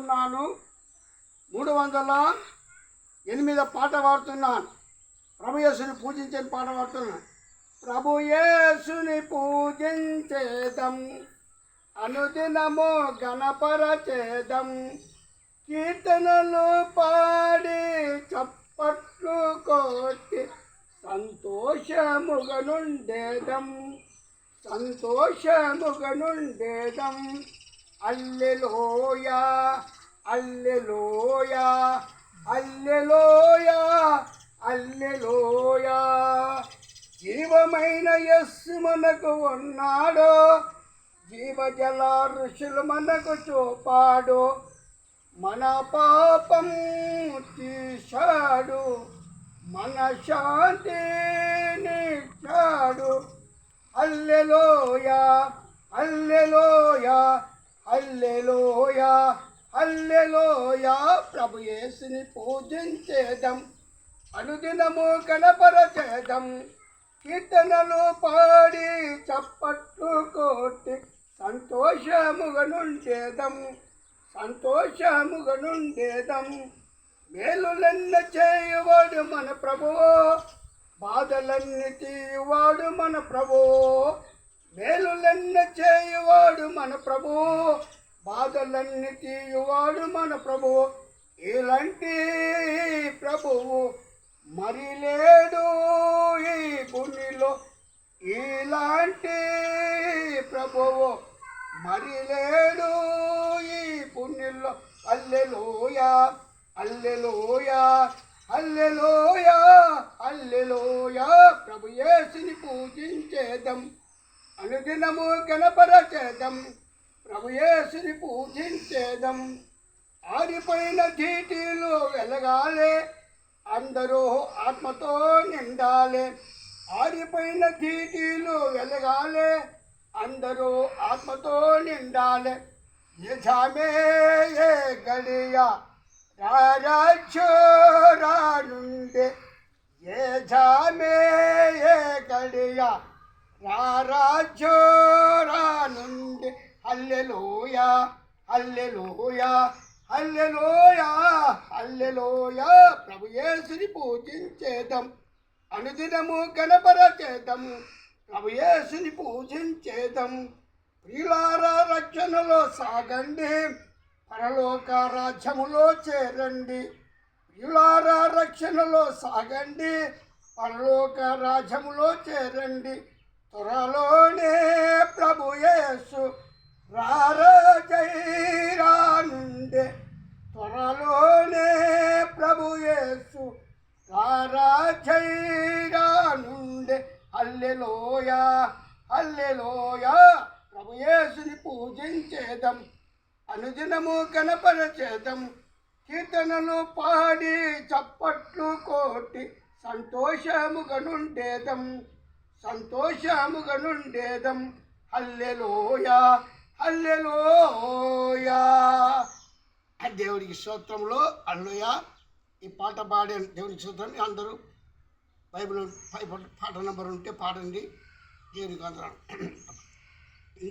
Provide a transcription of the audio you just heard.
పాడుతున్నాను. మూడు వందల ఎనిమిది పాట పాడుతున్నాను. ప్రభు యేసుని పూజించని పాట పాడుతున్నాను. ప్రభు యేసుని పూజించేదం అనుదినము గణపరచేదం కీర్తనలు పాడి చప్పట్లు కొట్టి సంతోషముగనుండేదం సంతోషముగనుండేదం. Alleluia alleluia alleluia alleluia. జీవమైన Yesu మనకు ఉన్నాడు. జీవజల ఋషులు మనకు చూపాడు. మన పాపం తీశాడు. మన శాంతినిచ్చాడు అల్లెలోయా అల్లెలోయా. అల్లెలోయా అల్లెలోయా ప్రభు యేసుని పూజించేదం. అనుదినము కనపరచేదం. కీర్తనలు పాడి చప్పట్లు కొట్టి సంతోషముగా నుండేదం సంతోషముగా నుండేదం. మేలులన్న చేయవాడు మన ప్రభువు బాధలన్నీ తీవాడు మన ప్రభువు. మేలులన్న చేయవాడు మన ప్రభు బాధలన్నీ తీయువాడు మన ప్రభు. ఇలాంటి ప్రభువు మరి లేడు ఈ భూమిలో. ఇలాంటి ప్రభువు మరి లేడు ఈ పుణ్యంలో అల్లెలోయ అల్లెలోయ అల్లెలోయ అల్లెలోయ. ప్రభు యేసుని పూజించేదం. అనుదినము కనపరచేదం ప్రభుయేసుని పూజించేదం. ఆరిపోయిన చీటీలు వెలగాలే అందరూ ఆత్మతో నిండాలి. ఆరిపోయిన చీటీలు వెలగాలే అందరూ ఆత్మతో నిండాలి. యజామే ఏ గడియ రారాజోరానుండే యజామే ఏ గడియ రారాజోరానుండే హల్లెలూయ హల్లెలూయ హల్లెలూయ హల్లెలూయ. ప్రభు యేసుని పూజించేదం అనుదినము గణపరచేదం. ప్రభు యేసుని పూజించేదం. ప్రియులార రక్షణలో సాగండి. పరలోక రాజ్యములో చేరండి. ప్రియులార రక్షణలో సాగండి. పరలోక రాజ్యములో చేరండి. త్వరలోనే ప్రభు యేసు రారాజైరానుండే. త్వరలోనే ప్రభు యేసు రారాజైరానుండే. అల్లెలోయ అల్లెలోయ ప్రభు యేసుని పూజించేదం అనుదినము కనపరచేదం కీర్తనలు పాడి చప్పట్లు కోటి సంతోషముగా నుండేదం సంతోషముగనుండేదం. హల్లెలోయా హల్లెలోయా. దేవుడికి స్తోత్రంలో అల్లుయ. ఈ పాట పాడే దేవుడికి స్తోత్రం. అందరూ బైబిల్ పాట నెంబర్ ఉంటే పాడండి. దేవునికి అందరం